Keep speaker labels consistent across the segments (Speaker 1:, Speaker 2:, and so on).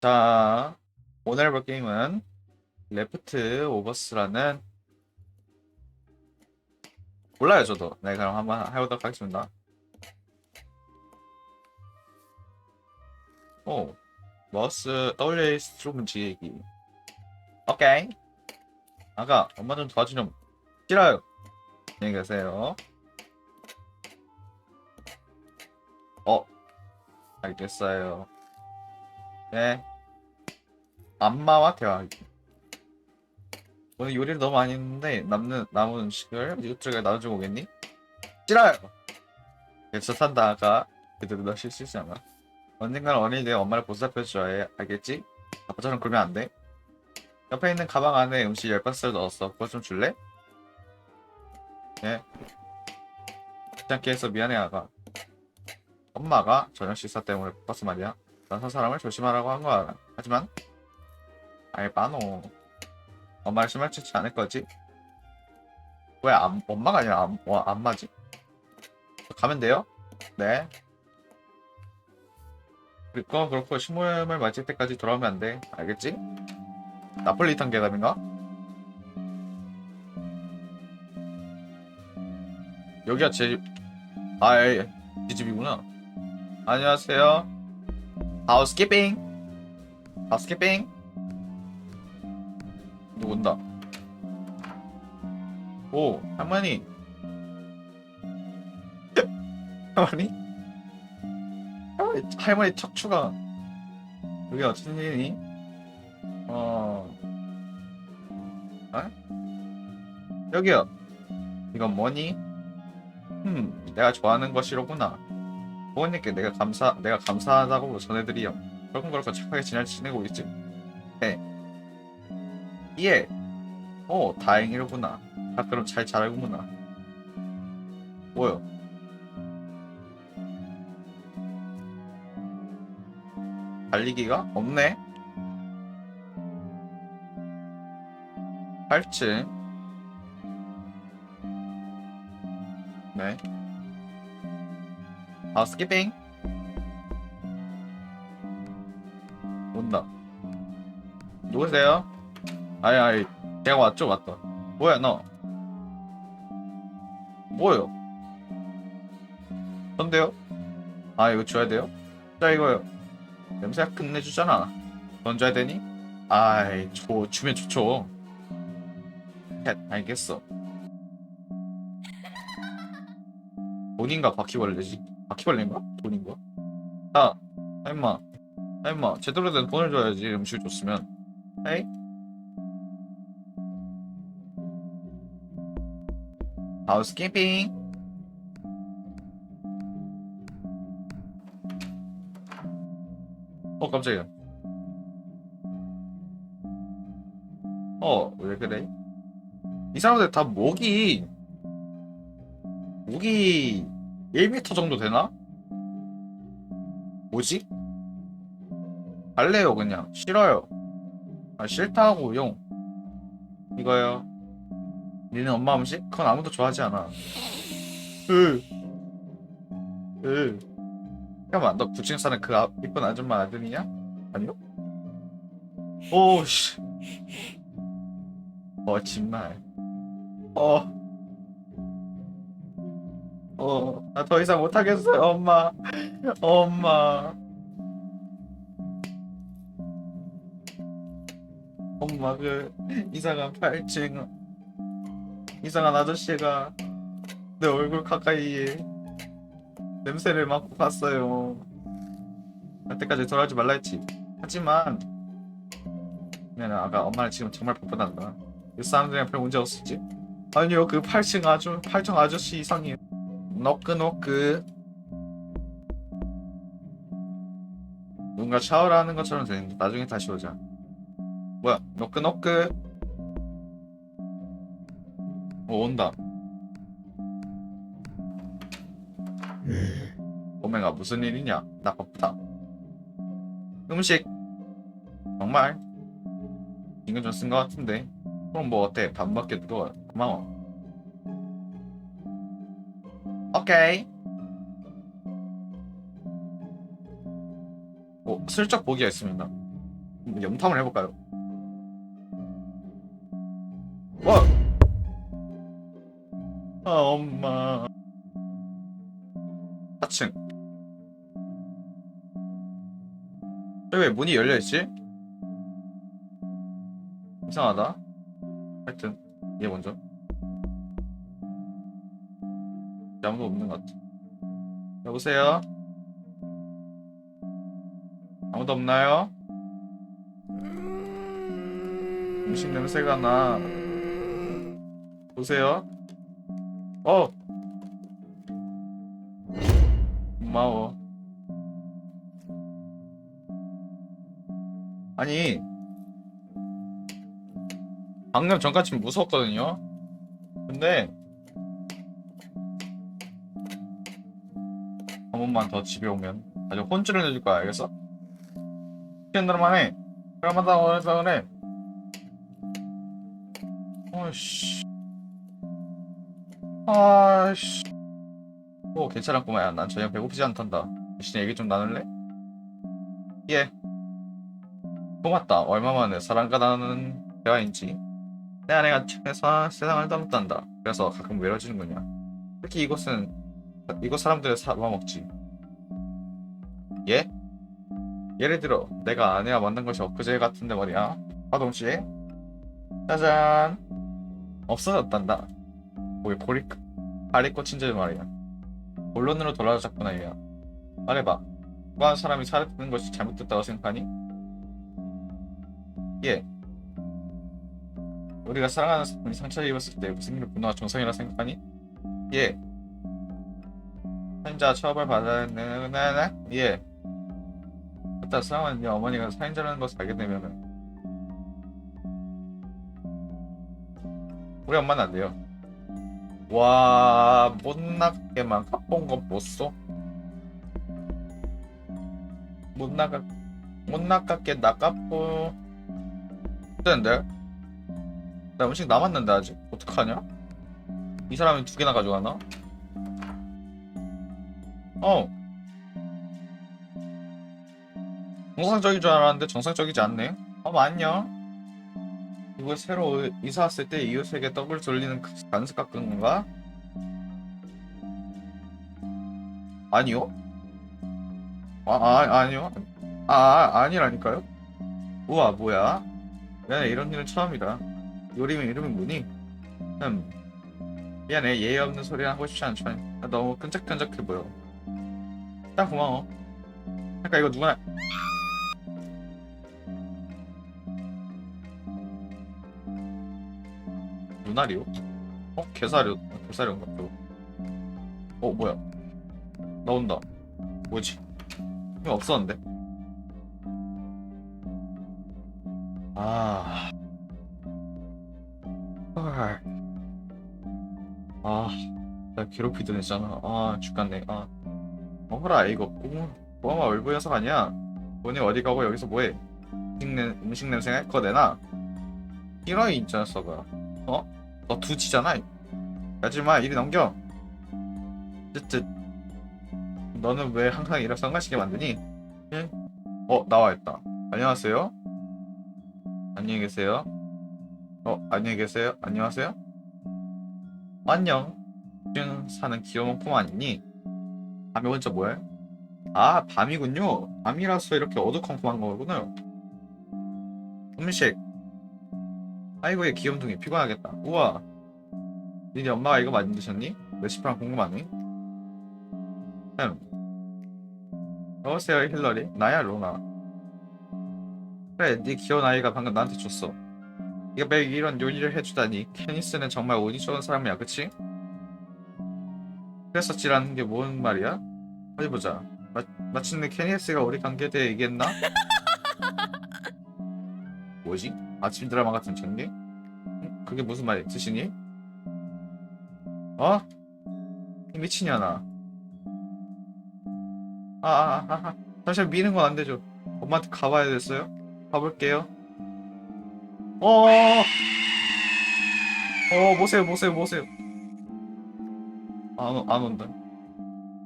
Speaker 1: 자, 오늘 해볼 게임은 레프트 오버스라는 몰라요 저도. 네, 그럼 한번 해보도록 하겠습니다. 오, 마우스 WA 스트로크 지기. 오케이. 아가, 엄마 좀 도와주렴. 싫어요. 안녕히 계세요. 어, 알겠어요. 네. 엄마와 대화하기. 오늘 요리를 너무 많이 했는데 남는 남은 음식을 이웃들에게 나눠주고 오겠니? 싫어요. 계속 산다가 그대로 너 실수 않아. 언젠간 어른이 되어 엄마를 보살펴 줘야 해. 알겠지? 아빠처럼 굴면 안 돼. 옆에 있는 가방 안에 음식 열 박스를 넣었어. 그거 좀 줄래? 예. 귀찮게 해서 미안해 아가. 엄마가 저녁 식사 때문에 바빴어 말이야. 낯선 사람을 조심하라고 한 거야. 하지만 알바노 엄마를 심할 짓지 않을 거지? 왜 안, 엄마가 아니라 안, 어, 안 맞지? 가면 돼요? 네. 그거 그렇고 식물을 맞을 때까지 돌아오면 안 돼. 알겠지? 나폴리탄 계담인가? 여기가 제 집. 아, 예, 예. 이 집이구나. 안녕하세요. 하우스키핑. 하우스키핑. 누구 온다. 오, 할머니. 할머니? 할머니, 할머니 척추가. 여기 어쩐 일이니? 어. 어? 여기요. 이건 뭐니? 음, 내가 좋아하는 것이로구나. 부모님께 내가 감사, 내가 감사하다고 전해드리요. 그렇군 그렇고 착하게 지내고 있지. 네. 예. 오, 다행이로구나. 아, 그럼 잘 자라구나. 뭐요? 달리기가 없네. 8층. 네. 아, 스키핑. 온다. 누구세요? 아니, 아니, 제가 왔죠, 왔다. 뭐야, 너? 뭐요? 뭔데요? 아, 이거 줘야 돼요? 자, 이거요. 냄새가 끝내주잖아. 돈 줘야 되니? 아이, 줘, 주면 좋죠. 헷, 알겠어. 돈인가 바퀴벌레지? 바퀴벌레인가? 돈인가? 아, 아 임마. 아 임마. 제대로 된 돈을 줘야지 음식을 줬으면. 에이? 하우스키핑. 어 깜짝이야. 어 왜 그래? 이 사람들 다 목이 목이 1m 정도 되나? 뭐지? 갈래요 그냥 싫어요. 아 싫다고 용. 이거요. 니는 엄마 음식? 그건 아무도 좋아하지 않아. 으. 으. 잠깐만, 너 9층 사는 그 아, 이쁜 아줌마 아들이냐? 아니요? 오 씨. 어, 정말. 어. 어, 나 더 이상 못하겠어요, 엄마. 엄마. 엄마, 그, 이상한 8층. 이상한 아저씨가 내 얼굴 가까이에 냄새를 맡고 갔어요. 그때까지 돌아오지 말라 했지. 하지만 그냥 아까 엄마는 지금 정말 바쁘단다. 이 사람들이랑 별 문제 없었지? 아니요 그 8층 아주 8층 아저씨. 노크 노크 누군가 샤워를 하는 것처럼 되는데 나중에 다시 오자. 뭐야 노크 어, 온다. 오메가 무슨 일이냐? 나 바쁘다. 음식 정말 인근 좀쓴 것 같은데. 그럼 뭐 어때? 반밖에 들어와. 고마워. 오케이. 오, 슬쩍 보기가 있습니다. 염탐을 해볼까요? 와! 아 엄마. 4층. 저기 왜 문이 열려있지? 이상하다. 하여튼 얘 먼저. 아무도 없는 것 같아. 여보세요? 아무도 없나요? 음식 냄새가 나. 보세요 어. 고마워. 아니 방금 전까지 무서웠거든요. 근데 한 번만 더 집에 오면 아주 혼쭐을 내줄 거야 알겠어? 시간대로만 해 그러마다 그래서 그래 어이씨 아이씨. 오 괜찮았구만. 야, 난 전혀 배고프지 않단다. 대신 얘기 좀 나눌래? 예. 고맙다. 얼마만에 사랑과 나누는 대화인지. 내 아내가 책에서 세상을 떠났단다. 그래서 가끔 외로워지는군요 특히 이곳은 이곳 사람들을 잡아먹지. 예? 예를 들어 내가 아내와 만난 것이 엊그제 같은데 말이야. 화동씨 짜잔. 없어졌단다 거기 보리 발이 꽂힌 줄 말이야. 본론으로 돌아왔구나 얘야. 말해봐. 누가 사람이 살아있는 것이 잘못됐다고 생각하니? 예. 우리가 사랑하는 사람이 상처를 입었을 때 무슨 일을 분노가 정상이라 생각하니? 예. 살인자 처벌 받아야 되는 네네 예. 일단 사랑하는 네 어머니가 살인자라는 것을 알게 되면은 우리 엄마는 안 돼요. 와, 못나게만 깎은 거못 써? 못 나가, 못 나깝게 나깝고. 되는데? 나 음식 남았는데, 아직. 어떡하냐? 이 사람이 두 개나 가져가나? 어. 정상적인 줄 알았는데 정상적이지 않네. 어, 안녕. 이거 새로 이사 왔을 때 이웃에게 떡을 돌리는 그 간수 깎은 건가? 아니요? 아, 아 아니요? 아, 아 아니라니까요? 우와 뭐야? 미안해 이런 일은 처음이다. 요리면 이름이 뭐니? 음 미안해 예의 없는 소리 하고 싶지 않죠. 나 너무 끈적끈적해 보여. 딱 고마워. 그러니까 이거 누구나 눈알이요? 어? 개사료 개사료인가 저거 어 뭐야 나온다 뭐지 이거 없었는데 아 헐. 아, 나 괴롭히던 했잖아. 아, 죽겠네. 아, 어허라, 이거 꼬마, 꼬마 얼굴 녀석 아니야? 너네 어디 가고 여기서 뭐해? 음식, 냄, 음식 냄새가 그거 내놔. 이러이 이 녀석아. 어? 너 두지잖아. 가지마 이리 넘겨. 쯧쯧. 너는 왜 항상 이렇게 성가시게 만드니? 예? 어 나와있다. 안녕하세요. 안녕히 계세요. 어 안녕히 계세요. 안녕하세요. 안녕. 지금 사는 귀여운 품 아니니? 밤에 혼자 뭐해? 아 밤이군요. 밤이라서 이렇게 어두컴컴한 거군요. 음식 아이고 얘 귀염둥이 피곤하겠다. 우와. 니네 엄마가 이거 만드셨니? 레시피랑 궁금하네. 음. 여보세요 힐러리. 나야 로나. 그래 네 귀여운 아이가 방금 나한테 줬어. 네가 매일 이런 요리를 해주다니. 케니스는 정말 운이 좋은 사람이야, 그치? 그랬었지라는 게 뭔 말이야? 어디 보자. 마, 마침내 케니스가 우리 관계에 대해 얘기했나? 뭐지? 아침 드라마 같은? 응? 그게 무슨 말이 뜻이니? 어? 이 미친년아. 아, 아, 아, 아. 잠시만 미는 건 안 되죠. 엄마한테 가봐야 됐어요? 가볼게요. 어, 어, 보세요, 보세요, 보세요. 안, 오- 안 온다.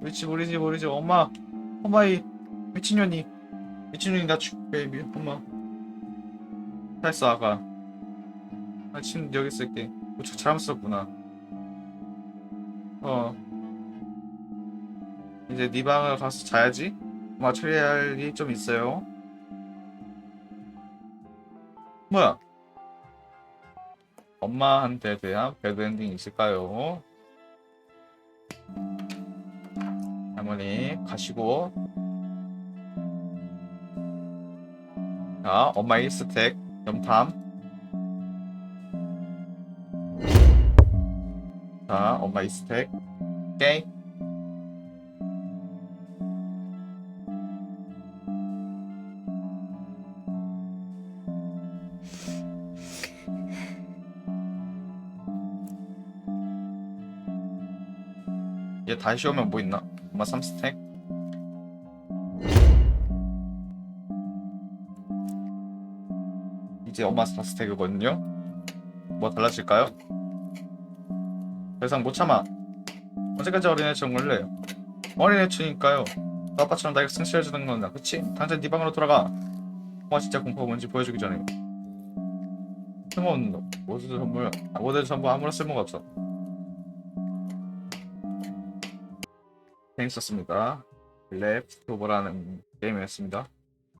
Speaker 1: 미치, 우리 집, 엄마, 엄마, 이 미친년이, 미친년이 나 죽, 베이비, 엄마. 잘했어 아가. 아 지금 여기 있을게. 어, 저 자랑스럽구나. 어. 이제 네 방을 가서 자야지. 엄마 처리할 일이 좀 있어요. 뭐야? 엄마한테 대한 배드엔딩 있을까요? 할머니 가시고. 자 엄마 1스택 염탐 자 엄마 2스택. 오케이. 얘 다시 오면 뭐 있나? 엄마 3스택 이제 엄마 4스택이거든요 뭐 달라질까요? 더 이상 못 참아 언제까지 어린애 정글래 어린애 추니까요 너 아빠처럼 나에게 승실해주는 건다 그치? 당장 네 방으로 돌아가 엄마 진짜 공포가 뭔지 보여주기 전에 쓸모없는 너 모두 전부 모두 전부 아무런 쓸모가 없어 재밌었습니다. 랩 오버라는 게임이었습니다.